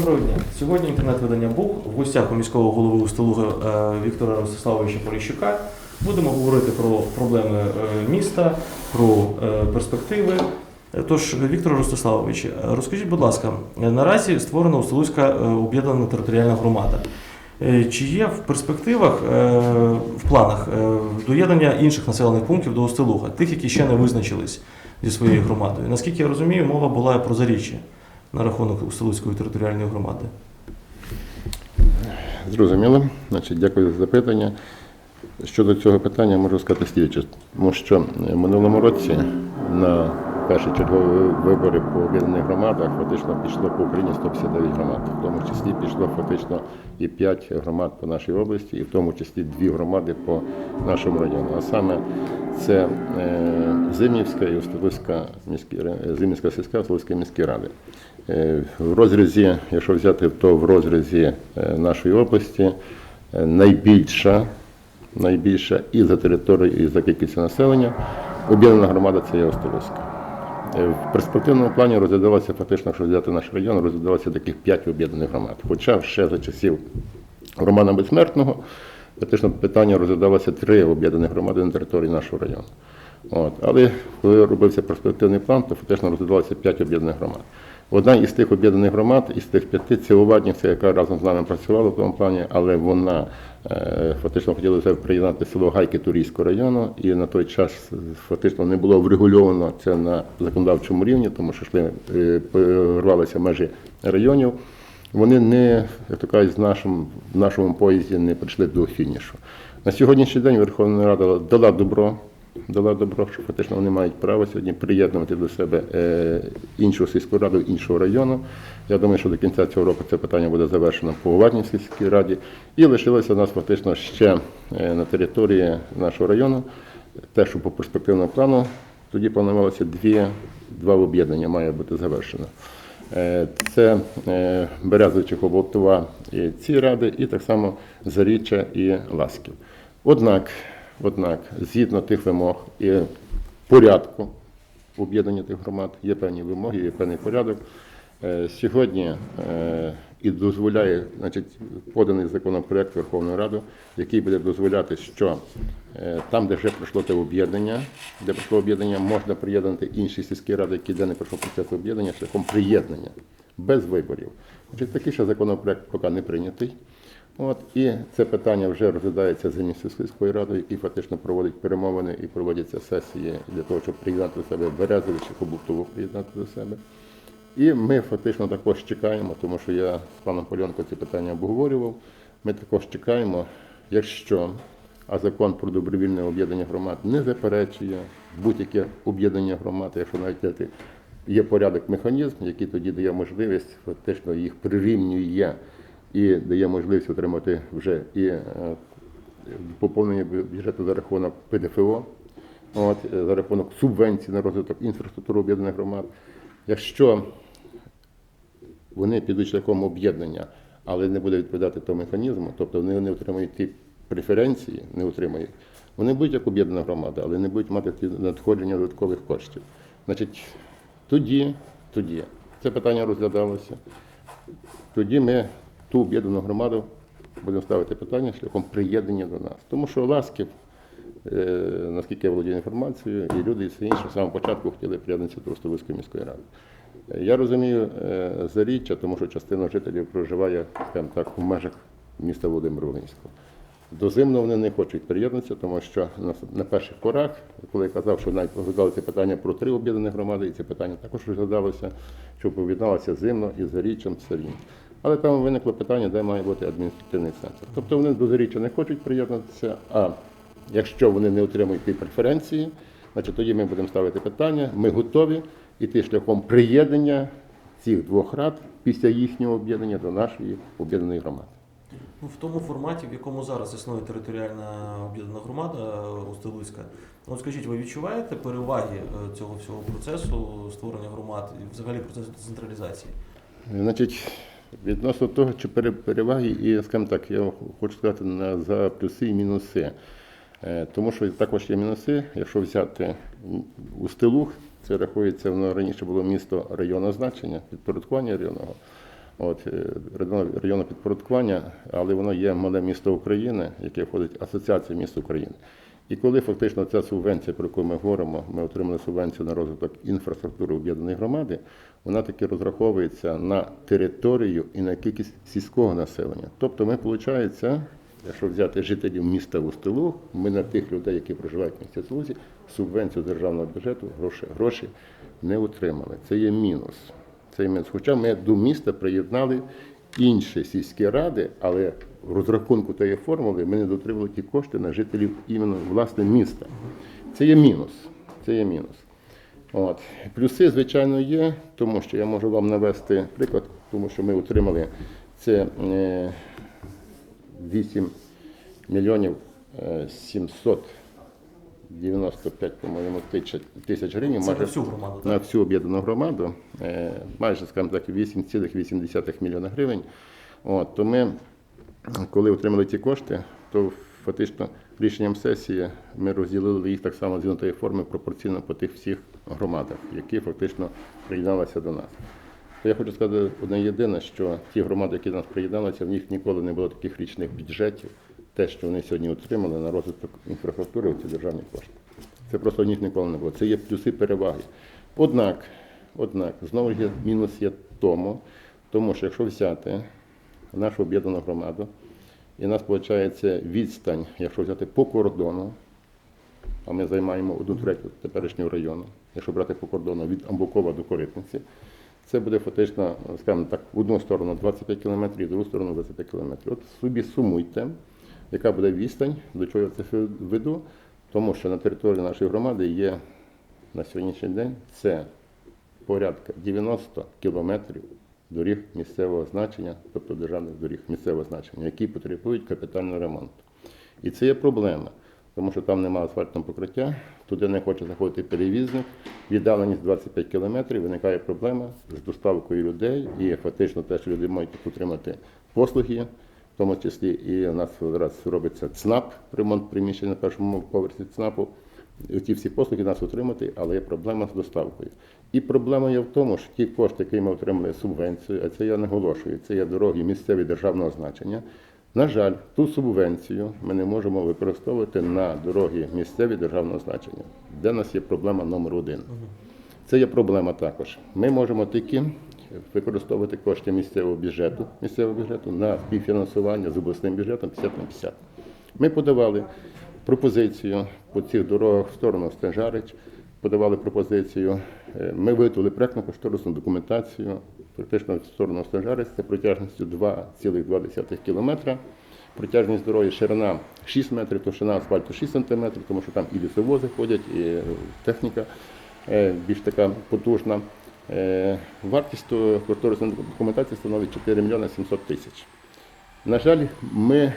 Доброго дня. Сьогодні інтернет-видання Бук в гостях у міського голови Устилуга е, Віктора Ростиславовича Поліщука. Будемо говорити про проблеми е, міста, про е, перспективи. Тож, Віктор Ростиславович, розкажіть, будь ласка, наразі створена Устилузька об'єднана територіальна громада. Чи є в перспективах, в планах доєднання інших населених пунктів до Устилуга, тих, які ще не визначились зі своєю громадою? Наскільки я розумію, мова була про заріччя на рахунок Устилузької територіальної громади. Зрозуміло. Значить, дякую за запитання. Щодо цього питання можу сказати слідче, тому що в минулому році на перші чергові вибори по об'єднаних громадах фактично пішло по Україні 159 громад. В тому числі пішло фактично і 5 громад по нашій області, і в тому числі дві громади по нашому району. А саме це е, Зимнівська і Островська міські ра- Зимнівська сільська Островська міські ради. Е, В розрізі, якщо взяти, то в розрізі е, нашої області е, найбільша, найбільша і за територією, і за кількістю населення об'єднана громада це є Островська. В перспективному плані розглядалося фактично, якщо взяти наш район, розглядалося таких п'ять об'єднаних громад. Хоча ще за часів Романа Безсмертного фактично питання розглядалося три об'єднаних громади на території нашого району. От. Але коли робився перспективний план, то фактично розглядалося п'ять об'єднаних громад. Одна із тих об'єднаних громад, із тих п'яти, це Уваднівця, яка разом з нами працювала в тому плані, але вона е, фактично хотіла приєднати село Гайки Турійського району, і на той час фактично не було врегульовано це на законодавчому рівні, тому що йшли, е, рвалися межі районів. Вони не, як то з нашим, в нашому поїзді не прийшли до фінішу. На сьогоднішній день Верховна Рада дала добро, дала добро, що фактично вони мають право сьогодні приєднувати до себе е, іншу сільську раду іншого району. Я думаю, що до кінця цього року це питання буде завершено по Уваднівській сільській раді. І лишилося у нас фактично ще е, на території нашого району, те, що по перспективному плану, тоді планувалося дві, два об'єднання має бути завершено. Е, Це Березовичі Хоботова і ці ради, і так само Заріччя і Ласків. Однак, однак, згідно тих вимог і порядку об'єднання тих громад, є певні вимоги, є певний порядок. Е, Сьогодні е, і дозволяє, значить, поданий законопроект Верховної Ради, який буде дозволяти, що е, там, де вже пройшло те об'єднання, де пройшло об'єднання, можна приєднати інші сільські ради, які де не пройшло процес об'єднання, шляхом приєднання без виборів. Значить, такий ще законопроект поки не прийнятий. От, і це питання вже розглядається місце сільської ради, який фактично проводить перемовини і проводяться сесії для того, щоб приєднати до себе Березович і Хобутову приєднати до себе. І ми фактично також чекаємо, тому що я з паном Польонко ці питання обговорював. Ми також чекаємо, якщо а закон про добровільне об'єднання громад не заперечує будь-яке об'єднання громад, якщо навіть є порядок механізм, який тоді дає можливість фактично їх прирівнює і дає можливість отримати вже і е, поповнення бюджету за рахунок ПДФО, от, е, за рахунок субвенцій на розвиток інфраструктури об'єднаних громад. Якщо вони підуть шляхом об'єднання, але не буде відповідати тому механізму, тобто вони не отримають ті преференції, не отримають. Вони будуть як об'єднана громада, але не будуть мати ті надходження додаткових коштів. Значить, тоді, тоді це питання розглядалося. Тоді ми ту об'єднану громаду будемо ставити питання шляхом приєднання до нас. Тому що Ласків, е, наскільки я володію інформацією, і люди і все інше з самого початку хотіли приєднатися до Ростовської міської ради. Е, Я розумію е, заріччя, тому що частина жителів проживає, скажімо так, в межах міста Володимир-Волинського. До зимного вони не хочуть приєднатися, тому що на, перших порах, коли я казав, що навіть розглядали це питання про три об'єднані громади, і це питання також розглядалося, що поєдналося зимно і заріччям Сарін. Але там виникло питання, де має бути адміністративний центр. Тобто вони до заріччя не хочуть приєднатися, а якщо вони не отримують ті преференції, значить тоді ми будемо ставити питання, ми готові йти шляхом приєднання цих двох рад після їхнього об'єднання до нашої об'єднаної громади. Ну, в тому форматі, в якому зараз існує територіальна об'єднана громада е, ну от скажіть, ви відчуваєте переваги е, цього всього процесу створення громад і взагалі процесу децентралізації? Значить, відносно того, чи переваги, і, скажімо так, я хочу сказати за плюси і мінуси. Е, Тому що також є мінуси, якщо взяти Устилух, це рахується, воно раніше було місто районного значення, підпорядкування районного. от, е, районного підпорядкування, але воно є мале місто України, яке входить в Асоціацію міст України. І коли фактично ця субвенція, про яку ми говоримо, ми отримали субвенцію на розвиток інфраструктури об'єднаної громади, вона таки розраховується на територію і на кількість сільського населення. Тобто ми, виходить, якщо взяти жителів міста Устилуг, ми на тих людей, які проживають в місті Устилузі, субвенцію державного бюджету гроші, гроші не отримали. Це є мінус. Це є мінус. Хоча ми до міста приєднали інші сільські ради, але розрахунку тієї формули ми не дотримали ті кошти на жителів іменно власне міста. Це є мінус. Це є мінус. От. Плюси, звичайно, є, тому що я можу вам навести приклад, тому що ми отримали це е, 8 мільйонів е, 795, по-моєму, тисяч, гривень. Майже на всю громаду. на всю об'єднану громаду, е, майже, скажімо так, 8,8 мільйона гривень. От, то ми, коли отримали ті кошти, то фактично рішенням сесії ми розділили їх так само згідно форми пропорційно по тих всіх громадах, які фактично приєдналися до нас. То я хочу сказати одне єдине, що ті громади, які до нас приєдналися, в них ніколи не було таких річних бюджетів. Те, що вони сьогодні отримали на розвиток інфраструктури, ці державні кошти. Це просто в них ніколи не було. Це є плюси переваги. Однак, однак, знову ж мінус є тому, тому що якщо взяти нашу об'єднану громаду, і у нас виходить відстань, якщо взяти по кордону, а ми займаємо одну третю теперішнього району, якщо брати по кордону від Амбукова до Коритниці, це буде фактично, скажімо так, в одну сторону 25 кілометрів, в другу сторону 25 кілометрів. От собі сумуйте, яка буде відстань, до чого я це веду, тому що на території нашої громади є на сьогоднішній день це порядка 90 кілометрів доріг місцевого значення, тобто державних доріг місцевого значення, які потребують капітального ремонту. І це є проблема, тому що там немає асфальтного покриття, туди не хоче заходити перевізник, віддаленість 25 кілометрів, виникає проблема з доставкою людей і фактично те, що люди мають отримати послуги, в тому числі і у нас зараз робиться ЦНАП, ремонт приміщень на першому поверсі ЦНАПу. Ті всі послуги нас отримати, але є проблема з доставкою. І проблема є в тому, що ті кошти, які ми отримали субвенцію, а це я наголошую, це є дороги місцеві державного значення. На жаль, ту субвенцію ми не можемо використовувати на дороги місцеві державного значення, де в нас є проблема номер один. Це є проблема також. Ми можемо тільки використовувати кошти місцевого бюджету, місцевого бюджету на співфінансування з обласним бюджетом 50 на 50. Ми подавали пропозицію по цих дорогах в сторону Стенжарич, подавали пропозицію. Е, Ми виготовили проєктно кошторисну документацію, практично в сторону Стенжарич, це протяжністю 2,2 кілометра. Протяжність дороги ширина 6 метрів, товщина асфальту 6 сантиметрів, тому що там і лісовози ходять, і е, техніка е, більш така потужна. Вартість кошторисної документації становить 4 мільйони 700 тисяч. На жаль, ми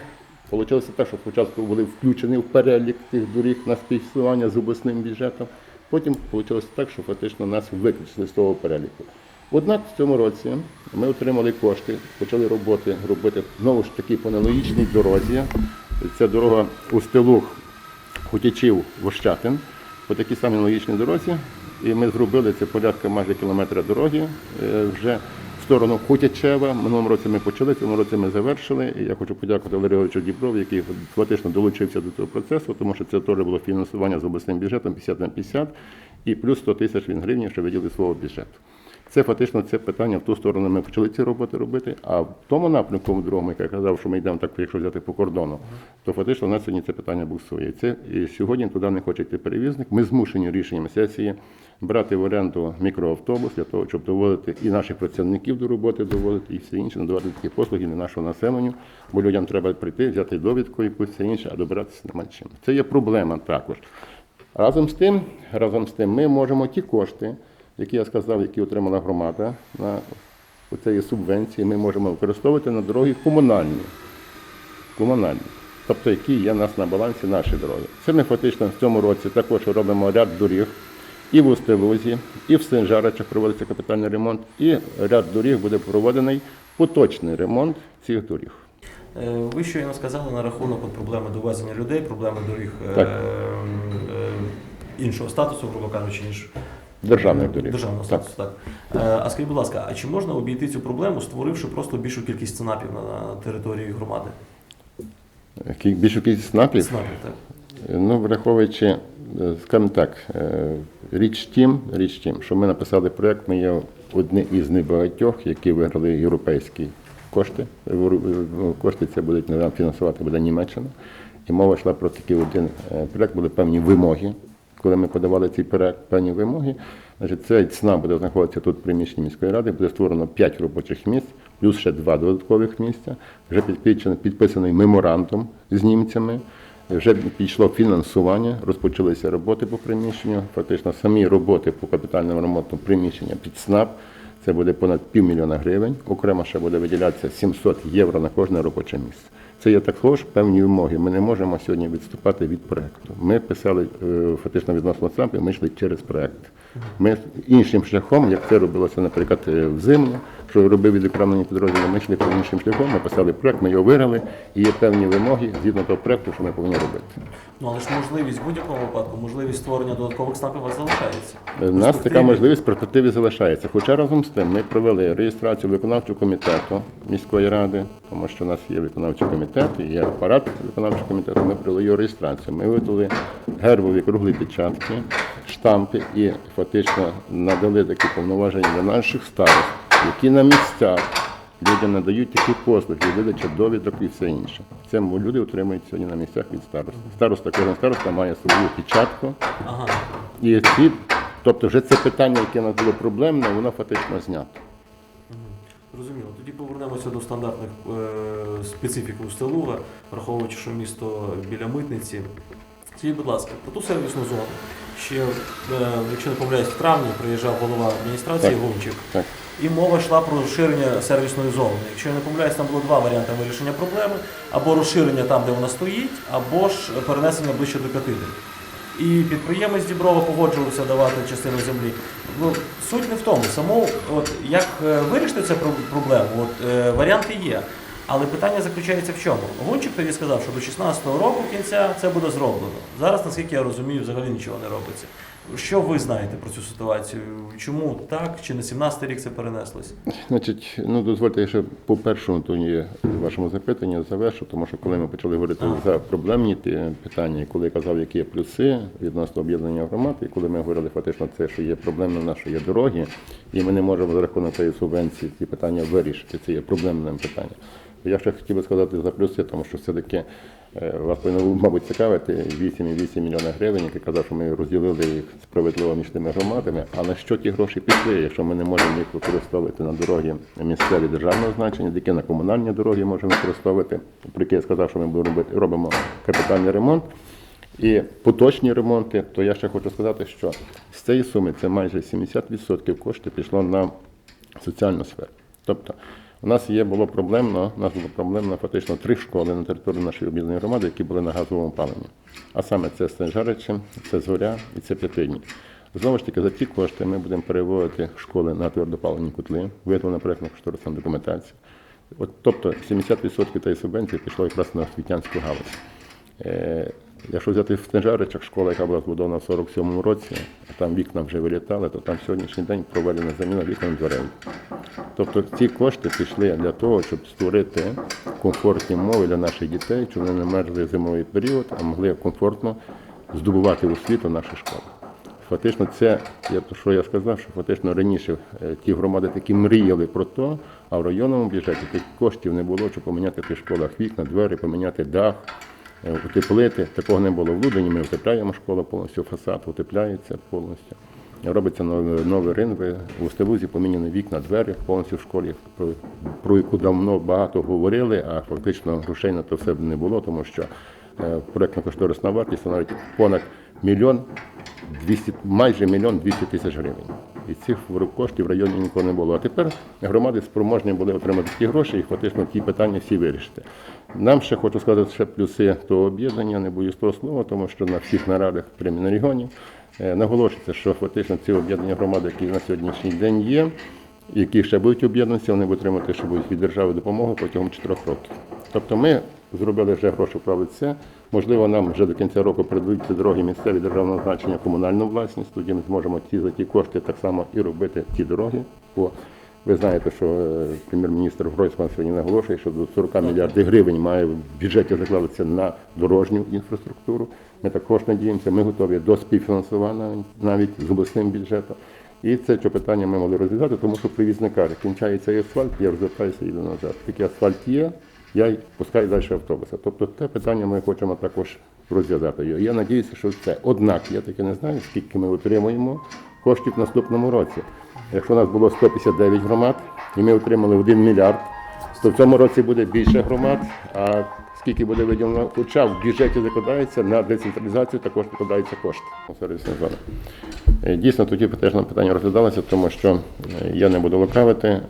вийшло так, що спочатку були включені в перелік тих доріг на співфінансування з обласним бюджетом. Потім вийшло так, що фактично нас виключили з того переліку. Однак в цьому році ми отримали кошти, почали роботи робити знову ж таки по аналогічній дорозі. Це дорога Устилух, Хотячів, Вощатин, по такій самій аналогічній дорозі. І ми зробили це порядка майже кілометра дороги е, вже сторону Хотячева. Минулому році ми почали, цьому році ми завершили. І я хочу подякувати Валерію Ігоровичу Діброві, який фактично долучився до цього процесу, тому що це теж було фінансування з обласним бюджетом 50 на 50 і плюс 100 тисяч він гривень, що виділили свого бюджету. Це фактично це питання в ту сторону ми почали ці роботи робити. А в тому напрямку, в другому, як я казав, що ми йдемо так, якщо взяти по кордону, то фактично у нас сьогодні це питання буксує. Це і сьогодні туди не хоче йти перевізник. Ми змушені рішенням сесії брати в оренду мікроавтобус для того, щоб доводити і наших працівників до роботи, доводити і все інше, надавати такі послуги для нашого населенню, бо людям треба прийти, взяти довідку якусь все інше, а добиратися немає чим. Це є проблема також. Разом з тим, разом з тим, ми можемо ті кошти, які я сказав, які отримала громада на цієї субвенції, ми можемо використовувати на дороги комунальні. Комунальні. Тобто, які є у нас на балансі наші дороги. Це ми фактично в цьому році також робимо ряд доріг і в Устилузі, і в Синжаричах проводиться капітальний ремонт, і ряд доріг буде проведений поточний ремонт цих доріг. Е, Ви щойно сказали на рахунок от проблеми довезення людей, проблеми доріг е, Так. е, іншого статусу, грубо кажучи, ніж Державних доріг. Державного Так. статусу, так. Е, А скажіть, будь ласка, а чи можна обійти цю проблему, створивши просто більшу кількість ЦНАПів на, території громади? Більшу кількість снапів. ЦНАПів, так. Ну, враховуючи, е, скажімо так, е, річ тім, річ тім, що ми написали проєкт, ми є одні із небагатьох, які виграли європейські кошти. Е, Кошти це будуть нам фінансувати буде Німеччина. І мова йшла про такий один е, проєкт, були певні вимоги. Коли ми подавали проєкт, певні вимоги, значить, цей ЦНА буде знаходитися тут в приміщенні міської ради, буде створено 5 робочих місць, плюс ще два додаткових місця. Вже підписаний, підписаний меморандум з німцями. Вже пішло фінансування, розпочалися роботи по приміщенню. Фактично самі роботи по капітальному ремонту приміщення під СНАП. Це буде понад півмільйона гривень. Окремо ще буде виділятися 700 євро на кожне робоче місце. Це є також певні вимоги. Ми не можемо сьогодні відступати від проекту. Ми писали е, фактично відносно СНАПів, ми йшли через проект. Ми іншим шляхом, як це робилося, наприклад, взимку, взимно, що робив відокремлені підрозділи, ми йшли по іншим шляхом, ми писали проект, ми його виграли, і є певні вимоги згідно того проекту, що ми повинні робити. Ну але ж можливість в будь-якому випадку, можливість створення додаткових вас залишається. У нас така можливість в перспективі залишається. Хоча разом з тим ми провели реєстрацію виконавчого комітету міської ради, тому що у нас є виконавчий комітет і є апарат виконавчого комітету. Ми провели його реєстрацію. Ми видали гербові круглі печатки, штампи і фактично надали такі повноваження для наших старост, які на місцях людям надають такі послуги, видача довідок і все інше. Це люди отримують сьогодні на місцях від старост. Староста, кожен староста має свою печатку. Ага. І ці, тобто вже це питання, яке у нас було проблемне, воно фактично знято. Зрозуміло. Тоді повернемося до стандартних е, специфік Устилуга, враховуючи, що місто біля митниці. Скажіть, будь ласка, про ту сервісну зону. Ще, е, якщо не помиляюсь, в травні приїжджав голова адміністрації Так. Гунчик. Так. І мова йшла про розширення сервісної зони. Якщо я не помиляюсь, там було два варіанти вирішення проблеми: або розширення там, де вона стоїть, або ж перенесення ближче до Катиди. І підприємець Діброва погоджувався давати частину землі. Ну, суть не в тому. Само, от як е, вирішити цю проблему, от е, варіанти є. Але питання заключається в чому? Гончик тоді сказав, що до 16-го року кінця це буде зроблено. Зараз, наскільки я розумію, взагалі нічого не робиться. Що ви знаєте про цю ситуацію? Чому так? Чи на 17-й рік це перенеслось? Значить, ну дозвольте, я ще по першому тоні вашому запитанню завершу, тому що коли ми почали говорити за проблемні ті питання, коли я казав, які є плюси відносно об'єднання громад, і коли ми говорили фактично це, що є проблемне наші є дороги, і ми не можемо за рахунок цієї субвенції ці питання вирішити. Це є проблемним питанням. Я ще хотів би сказати за плюси, тому що все-таки е, вас повинно, мабуть, цікавити 8,8 мільйона гривень, який казав, що ми розділили їх справедливо між тими громадами. А на що ті гроші пішли, якщо ми не можемо їх використовувати на дороги місцеві державного значення, які на комунальні дороги можемо використовувати, про які я сказав, що ми робити, робимо капітальний ремонт. І поточні ремонти, то я ще хочу сказати, що з цієї суми це майже 70% коштів пішло на соціальну сферу. Тобто у нас є було проблемно, у нас було проблемно фактично три школи на території нашої об'єднаної громади, які були на газовому опаленні. А саме це Стенжаричі, це Зоря і це П'ятидні. Знову ж таки, за ці кошти ми будемо переводити школи на твердопалені котли, виготовлена проєктна кошторисна документація. От, тобто 70% тієї субвенції пішло якраз на освітянську галузь. Якщо взяти в Стенжаричах школа, яка була збудована в 47-му році, а там вікна вже вилітали, то там сьогоднішній день проведена заміна вікон дверей. Тобто ці кошти пішли для того, щоб створити комфортні умови для наших дітей, щоб вони не мерзли зимовий період, а могли комфортно здобувати освіту в наших школах. Фактично, це я що я сказав, що фактично раніше е, ті громади такі мріяли про то, а в районному бюджеті тих коштів не було, щоб поміняти в школах вікна, двері, поміняти дах, утеплити. Такого не було в Лудені. Ми утепляємо школу повністю, фасад утепляється повністю. Робиться нові ринви. У Стелузі поміняні вікна, двері повністю в школі, про, яку давно багато говорили, а фактично грошей на то все не було, тому що е, проєктна кошторисна вартість становить понад мільйон 200, майже мільйон 200 тисяч гривень. І цих коштів в районі ніколи не було. А тепер громади спроможні були отримати ті гроші і фактично ті питання всі вирішити. Нам ще хочу сказати ще плюси того об'єднання, не боюсь того слова, тому що на всіх нарадах при Мінрегіоні е, наголошується, що фактично ці об'єднання громади, які на сьогоднішній день є, які ще будуть об'єднуватися, вони будуть отримати, що будуть від держави допомогу протягом 4 років. Тобто ми зробили вже гроші вправили. Можливо, нам вже до кінця року придадуть ці дороги місцеві державного значення комунальну власність. Тоді ми зможемо ті за ті кошти так само і робити ті дороги. Бо ви знаєте, що е, прем'єр-міністр Гройсман сьогодні наголошує, що до 40 мільярдів гривень має в бюджеті закладатися на дорожню інфраструктуру. Ми також надіємося, ми готові до співфінансування навіть з обласним бюджетом. І це що питання ми могли розв'язати, тому що привізник каже, кінчається асфальт, я розвертаюся і йду назад. Тільки асфальт є, я й пускаю далі автобуса. Тобто те питання ми хочемо також розв'язати. Я надіюся, що це. Однак я таки не знаю, скільки ми отримуємо коштів в наступному році. Якщо у нас було 159 громад і ми отримали 1 мільярд, то в цьому році буде більше громад. А скільки буде виділено, хоча в бюджеті закладається на децентралізацію, також закладаються кошти. Сервісна зона. Е, Дійсно, тоді теж на питання розглядалося, тому що е, я не буду лукавити. е,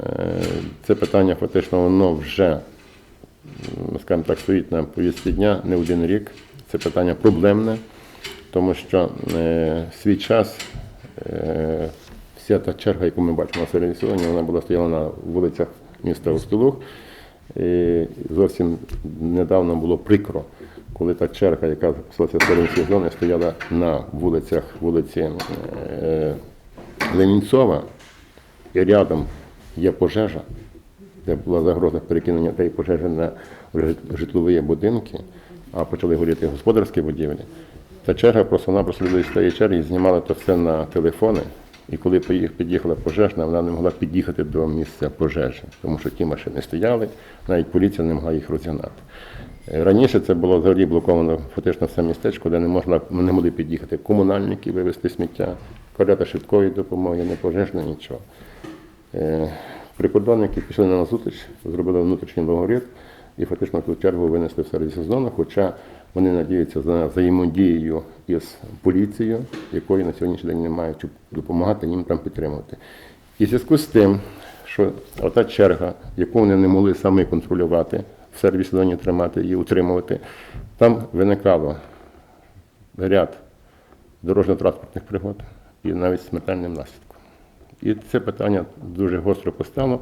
Це питання фактично воно вже, скажімо так, стоїть на повістці дня не один рік. Це питання проблемне, тому що е, свій час е, вся та черга, яку ми бачимо на сьогодні, вона була стояла на вулицях міста Устилух. І зовсім недавно було прикро, коли та черга, яка записалася в Селенській зони, стояла на вулицях вулиці е, Ленінцова, і рядом є пожежа, де була загроза перекинення тієї пожежі на жит- житлові будинки, а почали горіти господарські будівлі. Та черга просто-напросто люди з черги знімали то все на телефони. І коли під'їхала пожежна, вона не могла під'їхати до місця пожежі, тому що ті машини стояли, навіть поліція не могла їх розігнати. Е, Раніше це було взагалі блоковано фактично все містечко, де не могла не могли під'їхати комунальники, вивезти сміття, карета швидкої допомоги, не пожежна, нічого. Прикордонники пішли на зустріч, зробили внутрішній договір і фактично ту чергу винесли в сервісну зону, хоча вони надіються на взаємодією із поліцією, якої на сьогоднішній день немає, щоб допомагати їм там підтримувати. І в зв'язку з тим, що ота черга, яку вони не могли самі контролювати, в сервісній зоні тримати і утримувати, там виникало ряд дорожньо-транспортних пригод і навіть смертельним наслідком. І це питання дуже гостро постало,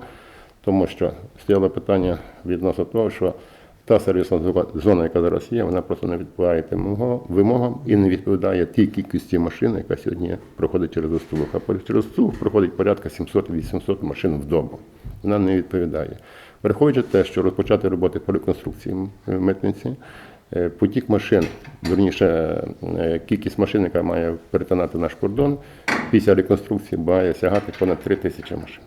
тому що стояло питання відносно того, що та сервісна зона, яка зараз є, вона просто не відповідає тим вимогам- і не відповідає тій кількості машин, яка сьогодні проходить через Островух. А через Островух проходить порядка 700-800 машин в добу. Вона не відповідає. Враховуючи те, що розпочати роботи по реконструкції митниці, Е, Потік машин, верніше, е, кількість машин, яка має перетинати наш кордон, після реконструкції має сягати понад 3 тисячі машин.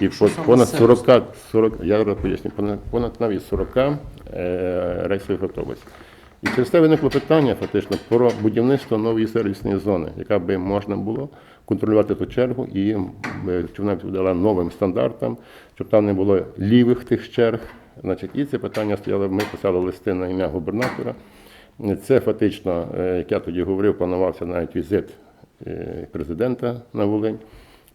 І по- понад це 40, 40 я поясню, понад, понад навіть 40 е, рейсових автобусів. І через це виникло питання фактично про будівництво нової сервісної зони, яка би можна було контролювати ту чергу і е, щоб вона відповідала новим стандартам, щоб там не було лівих тих черг. Значить, і це питання стояло. Ми писали листи на ім'я губернатора. Це фактично, е, як я тоді говорив, планувався навіть візит е, президента на Волинь.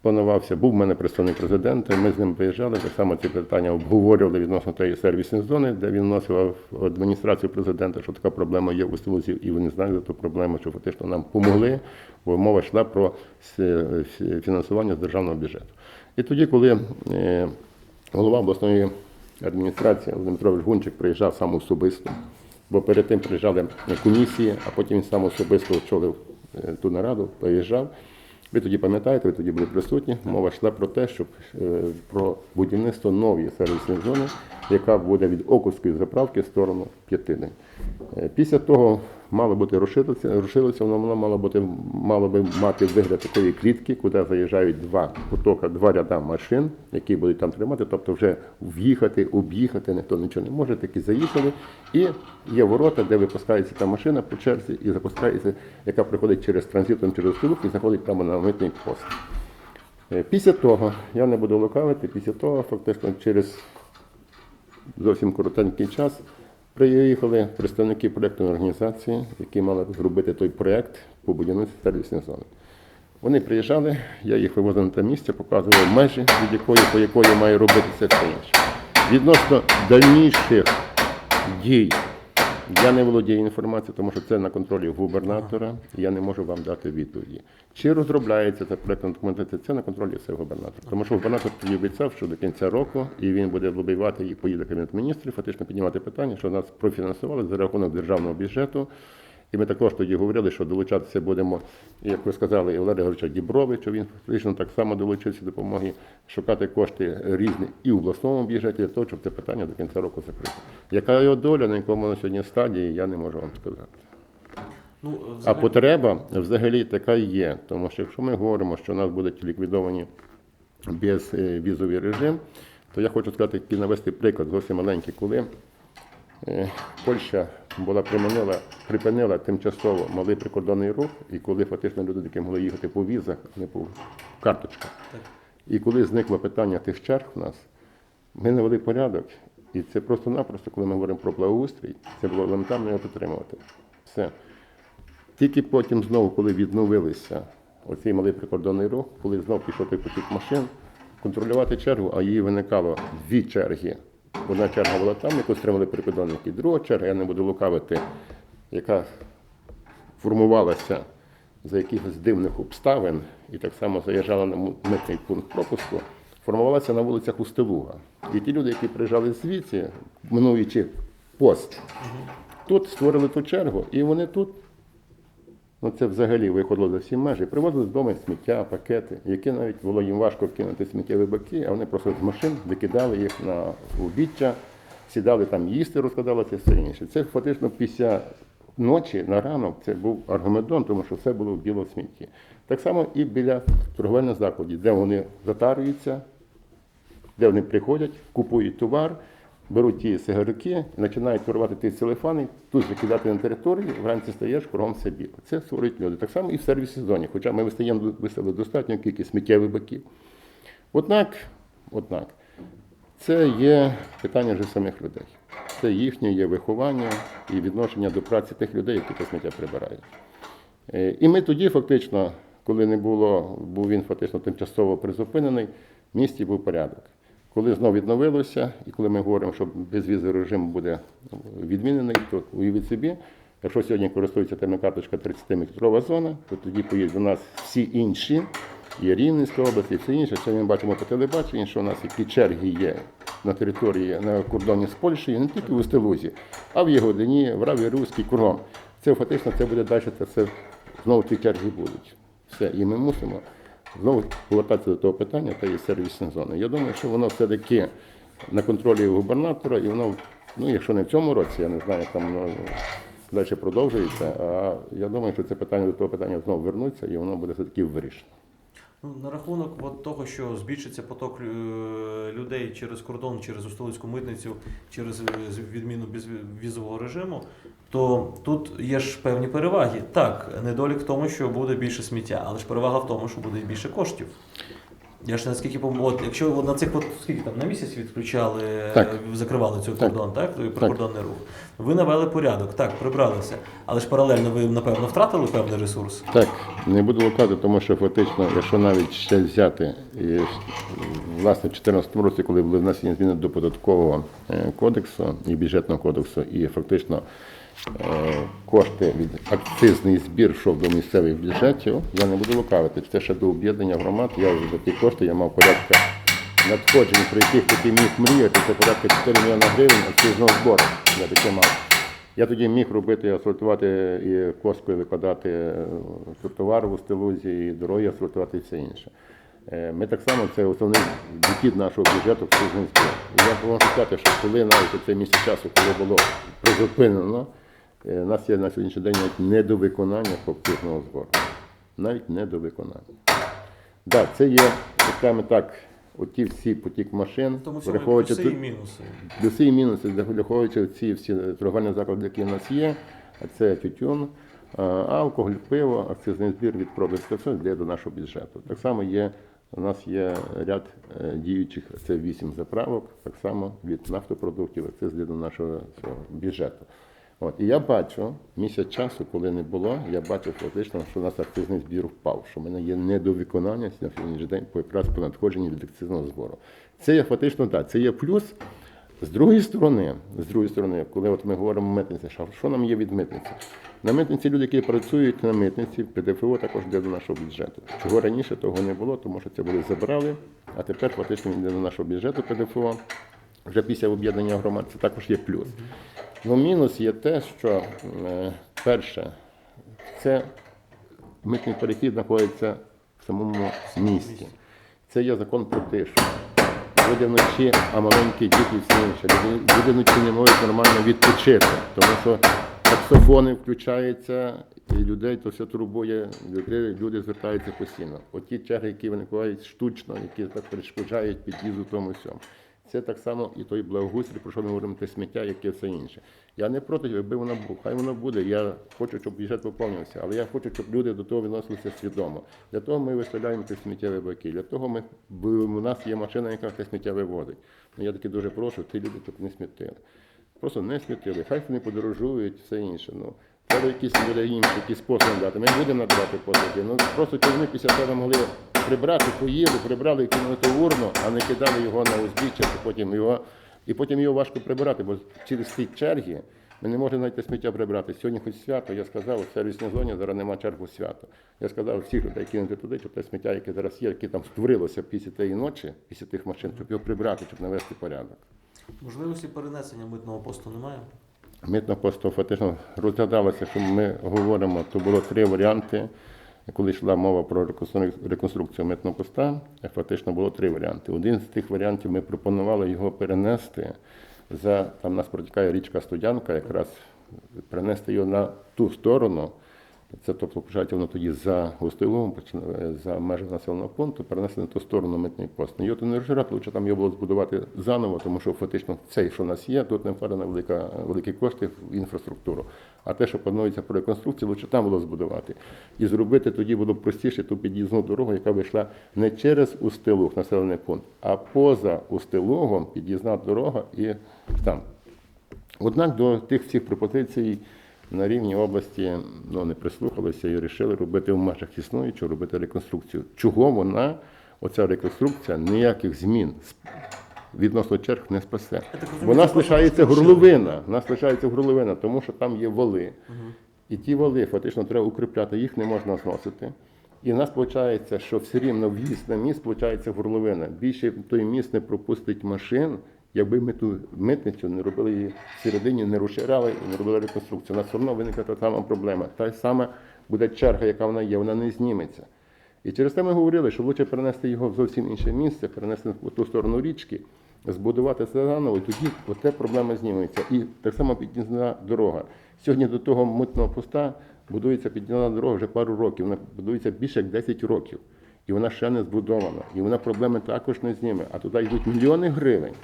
Планувався, був в мене представник президента, ми з ним виїжджали, так само ці питання обговорювали відносно тієї сервісної зони, де він вносив в адміністрацію президента, що така проблема є у Столузі, і вони знають за ту проблему, що фактично нам помогли, бо мова йшла про фінансування з державного бюджету. І тоді, коли е, голова обласної адміністрації Володимир Петрович Гунчик приїжджав сам особисто, бо перед тим приїжджали комісії, а потім сам особисто очолив е, ту нараду, приїжджав. Ви тоді пам'ятаєте, ви тоді були присутні. Мова йшла про те, щоб е, про будівництво нової сервісної зони, яка буде від Окутської заправки в сторону П'ятини. Е, Після того мало бути розширилося, розширилося воно мало бути мало би мати вигляд такої клітки, куди заїжджають два потока, два ряда машин, які будуть там тримати, тобто вже в'їхати, об'їхати, ніхто нічого не може, такі заїхали. І є ворота, де випускається та машина по черзі і запускається, яка приходить через транзитом через Столух і заходить прямо на митний пост. Е, Після того, я не буду лукавити, після того, фактично через зовсім коротенький час приїхали представники проєктної організації, які мали зробити той проєкт по будівництву сервісної зони. Вони приїжджали, я їх вивозив на те місце, показував межі, від якої по якої має робитися все інше. Відносно дальніших дій Я не володію інформацією, тому що це на контролі губернатора. Я не можу вам дати відповіді. Чи розробляється ця проектна документація? Це на контролі все губернатора. Тому що губернатор тоді обіцяв, що до кінця року і він буде лобіювати і поїде кабінет міністрів, фактично піднімати питання, що нас профінансували за рахунок державного бюджету. І ми також тоді говорили, що долучатися будемо, як ви сказали, і Олега Григоровича Дібровича, він фактично так само долучився до допомоги шукати кошти різні і в обласному бюджеті для того, щоб це питання до кінця року закрити. Яка його доля, на якому на сьогодні стадії, я не можу вам сказати. Ну, А потреба взагалі така і є. Тому що якщо ми говоримо, що у нас будуть ліквідовані безвізовий режим, то я хочу сказати навести приклад зовсім маленький, коли е, Польща була припинила, припинила тимчасово малий прикордонний рух, і коли фактично люди, які могли їхати по візах, не по карточках. І коли зникло питання тих черг в нас, ми навели порядок. І це просто-напросто, коли ми говоримо про благоустрій, це було елементарно його підтримувати. Все. Тільки потім знову, коли відновилися оцей малий прикордонний рух, коли знов пішов той потік машин, контролювати чергу, а її виникало дві черги. Одна черга була там, яку стримали прикордонники, друга черга, я не буду лукавити, яка формувалася за якихось дивних обставин і так само заїжджала на митний пункт пропуску, формувалася на вулицях Устилуга. І ті люди, які приїжджали звідси, минуючи пост, тут створили ту чергу, і вони тут Ну, це взагалі виходило за всі межі. Привозили з дому сміття, пакети, які навіть було їм важко кинути сміттєві баки, а вони просто з машин викидали їх на убіття, сідали там їсти, розкладали це все інше. Це фактично після ночі на ранок це був аргумедон, тому що все було в білому смітті. Так само і біля торговельних закладів, де вони затарюються, де вони приходять, купують товар, беруть ті сигарки, починають порвати ті телефони, тут же кидати на територію, вранці стаєш, кругом все біло. Це створюють люди. Так само і в сервісі зоні, хоча ми вистаємо виставили достатньо кількість сміттєвих баків. Однак, однак, це є питання вже самих людей. Це їхнє є виховання і відношення до праці тих людей, які те сміття прибирають. Е, І ми тоді, фактично, коли не було, був він фактично тимчасово призупинений, в місті був порядок. Коли знов відновилося, і коли ми говоримо, що безвізовий режим буде відмінений, то уявіть собі, якщо сьогодні користується термокарточка 30-метрова зона, то тоді поїдуть до нас всі інші, є Рівненська область і все інше. Це ми бачимо по телебаченні, що у нас які черги є на території на кордоні з Польщею, не тільки в Устилузі, а в Ягодині, в Раві Руській, кругом. Це фактично це буде далі, це все знову ті черги будуть. Все, і ми мусимо знову повертатися до того питання, та є сервісна зона. Я думаю, що воно все-таки на контролі губернатора, і воно, ну якщо не в цьому році, я не знаю, як там воно далі продовжується. А я думаю, що це питання до того питання знову вернуться, і воно буде все-таки вирішено. Ну, на рахунок от того, що збільшиться поток е, людей через кордон, через Устолицьку митницю, через е, відміну візового режиму, то тут є ж певні переваги. Так, недолік в тому, що буде більше сміття, але ж перевага в тому, що буде більше коштів. Я ж наскільки пом... от, якщо на цих от, скільки там на місяць відключали, е, Так. закривали цей Так. кордон, так, прикордонний рух. Ви навели порядок, так, прибралися. Але ж паралельно ви, напевно, втратили певний ресурс. Так, не буду лукати, тому що фактично, якщо навіть ще взяти, і, власне, в 2014 році, коли були внесені зміни до податкового е, кодексу і бюджетного кодексу, і фактично е, кошти від акцизний збір йшов до місцевих бюджетів, я не буду лукавити. Це ще до об'єднання громад. Я вже за ті кошти я мав порядка надходжень, про яких тоді міг мріяти, це порядка 4 мільйони гривень акцизного збору. Я таке мав. Я тоді міг робити, асфальтувати і коскою викладати е, тротуар в Устилузі, і дороги асфальтувати і все інше. Е, Ми так само, це основний дохід нашого бюджету в кожному. І я можу сказати, що коли навіть цей місяць часу, коли було призупинено, е, у нас є на сьогоднішній день навіть недовиконання по акцизного збору. Навіть недовиконання. Так, це є, скажімо так, оті всі потік машин, Тому всьому враховуючи плюси і тут- мінуси. Плюси і мінуси, враховуючи ці всі торговельні заклади, які в нас є, а це тютюн, а, алкоголь, пиво, акцизний збір від продажу, це все йде до нашого бюджету. Так само є, у нас є ряд е, діючих, це вісім заправок, так само від нафтопродуктів, акциз йде до нашого цього бюджету. От, і я бачу місяць часу, коли не було, я бачив фактично, що у нас акцизний збір впав, що в мене є недовиконання на сьогоднішній день по якраз по надходженню від акцизного збору. Це є фактично так, це є плюс. З другої сторони, з другої сторони, коли от ми говоримо митниці, що нам є від митниці? На митниці люди, які працюють на митниці, ПДФО також йде до нашого бюджету. Чого раніше того не було, тому що це були забрали, а тепер фактично йде до нашого бюджету ПДФО. Вже після об'єднання громад це також є плюс. Ну, мінус є те, що е, перше, це митний перехід знаходиться в самому місті. Це є закон про тишу. Люди вночі, а маленькі діти і все інше. Люди, вночі не можуть нормально відпочити, тому що таксофони включаються, і людей то все турбує, люди, люди звертаються постійно. Оті черги, які виникають штучно, які так перешкоджають під'їзду тому всьому. Це так само і той благоустрій, про що ми говоримо, те сміття, яке все інше. Я не проти, якби воно було, хай воно буде. Я хочу, щоб бюджет поповнився, але я хочу, щоб люди до того відносилися свідомо. Для того ми виставляємо ті сміттєві баки. Для того ми у нас є машина, яка те сміття вивозить. Ну, я таки дуже прошу, ті люди тут не смітили. Просто не смітили. Хай вони подорожують, все інше. Ну, треба якісь інші, якісь послуги дати. Ми будемо надавати послуги. Ну просто вони після того могли прибрати, поїли, прибрали і кинули ту урну, а не кидали його на узбіччя, і потім його, і потім його важко прибирати, бо через ці черги ми не можемо навіть сміття прибрати. Сьогодні хоч свято, я сказав, у сервісній зоні зараз нема чергу свято. Я сказав всіх людей кинути туди, щоб те сміття, яке зараз є, яке там створилося після тієї ночі, після тих машин, щоб його прибрати, щоб навести порядок. Можливості перенесення митного посту немає? Митно просто фактично розглядалося, що ми говоримо, то було три варіанти. Коли йшла мова про реконстру- реконструкцію митного поста, фактично було три варіанти. Один з тих варіантів ми пропонували його перенести за там нас протікає річка Студянка, якраз перенести його на ту сторону. Це тобто почати воно тоді за гостиловом, за межами населеного пункту, перенести на ту сторону митний пост. Його то не розжирати, лучше там його було збудувати заново, тому що фактично цей, що в нас є, тут не вкладено велика, великі кошти в інфраструктуру. А те, що планується про реконструкцію, лучше там було збудувати. І зробити тоді було простіше ту під'їзну дорогу, яка вийшла не через Устилуг, населений пункт, а поза Устилугом під'їзна дорога і там. Однак до тих всіх пропозицій на рівні області ну, не прислухалися і вирішили робити в межах існуючого, робити реконструкцію. Чого вона, оця реконструкція, ніяких змін відносно черг не спасе. Це просто лишається горловина, вона лишається горловина, тому що там є вали. І ті вали фактично треба укріпляти, їх не можна зносити. І в нас виходить, що все рівно в'їзд на міст виходить горловина. Більше той міст не пропустить машин, якби ми ту митницю не робили її всередині, не розширяли і не робили реконструкцію. У нас все одно виникне та сама проблема. Та сама буде черга, яка вона є, вона не зніметься. І через те ми говорили, що краще перенести його в зовсім інше місце, перенести в ту сторону річки, збудувати це заново, і тоді оте проблема зніметься. І так само під'їзна дорога. Сьогодні до того митного поста будується під'їзна дорога вже пару років. Вона будується більше як 10 років. І вона ще не збудована. І вона проблеми також не зніме. А туди йдуть мільйони гривень.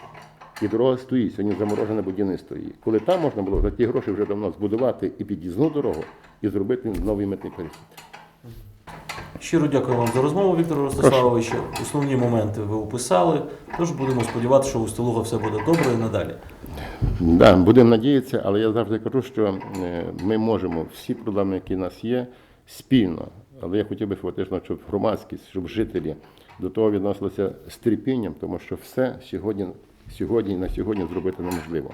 І дорога стоїть, сьогодні заморожене будівництво її. Коли там можна було за ті гроші вже давно збудувати і під'їзну дорогу, і зробити новий митний перехід. Щиро дякую вам за розмову, Віктор Ростиславович. Основні моменти ви описали. Тож будемо сподіватися, що у Столуга все буде добре і надалі. Да, будемо надіятися, але я завжди кажу, що е, ми можемо всі проблеми, які в нас є, спільно. Але я хотів би фактично, щоб громадськість, щоб жителі до того відносилися з терпінням, тому що все сьогодні, сьогодні на сьогодні зробити неможливо.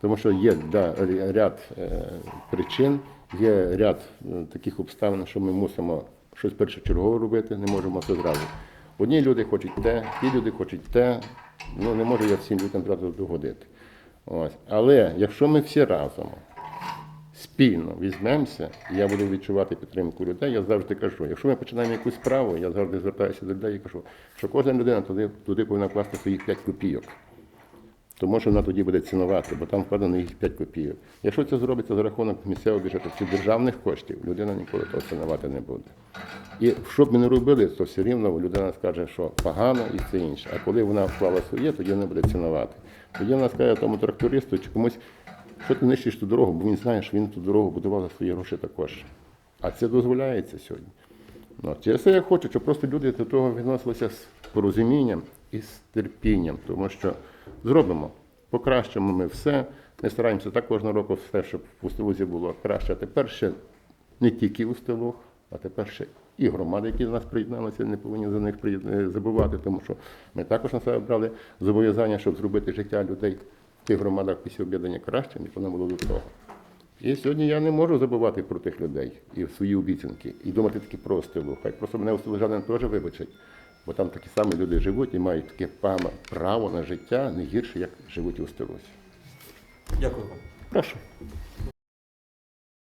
Тому що є да, ряд е, причин, є ряд е, таких обставин, що ми мусимо щось першочергово робити, не можемо це зразу. Одні люди хочуть те, ті люди хочуть те. Ну не можу я всім людям зразу догодити. Ось. Але якщо ми всі разом спільно візьмемося, я буду відчувати підтримку людей, я завжди кажу, якщо ми починаємо якусь справу, я завжди звертаюся до людей і кажу, що кожна людина туди, туди повинна вкласти своїх 5 копійок. Тому що вона тоді буде цінувати, бо там вкладено їх 5 копійок. Якщо це зробиться за рахунок місцевого бюджету чи державних коштів, людина ніколи того цінувати не буде. І що б ми не робили, то все рівно людина скаже, що погано і все інше. А коли вона вклала своє, тоді вона буде цінувати. Тоді вона скаже тому трактористу чи комусь, що ти нищиш ту дорогу, бо він знає, що він ту дорогу будував за свої гроші також. А це дозволяється сьогодні. Ну, через це я хочу, щоб просто люди до того відносилися з порозумінням і з терпінням, тому що зробимо, покращимо ми все. Не стараємося так кожного року все, щоб в Устилузі було краще. А тепер ще не тільки Устилуг, а тепер ще і громади, які до нас приєдналися, не повинні за них е, забувати, тому що ми також на себе брали зобов'язання, щоб зробити життя людей в тих громадах після об'єднання краще, ніж воно було до того. І сьогодні я не можу забувати про тих людей і свої обіцянки, і думати таки про стилу. Хай просто мене у Столежанин теж вибачать, бо там такі самі люди живуть і мають таке право на життя не гірше, як живуть у Стилусі. Дякую вам. Прошу.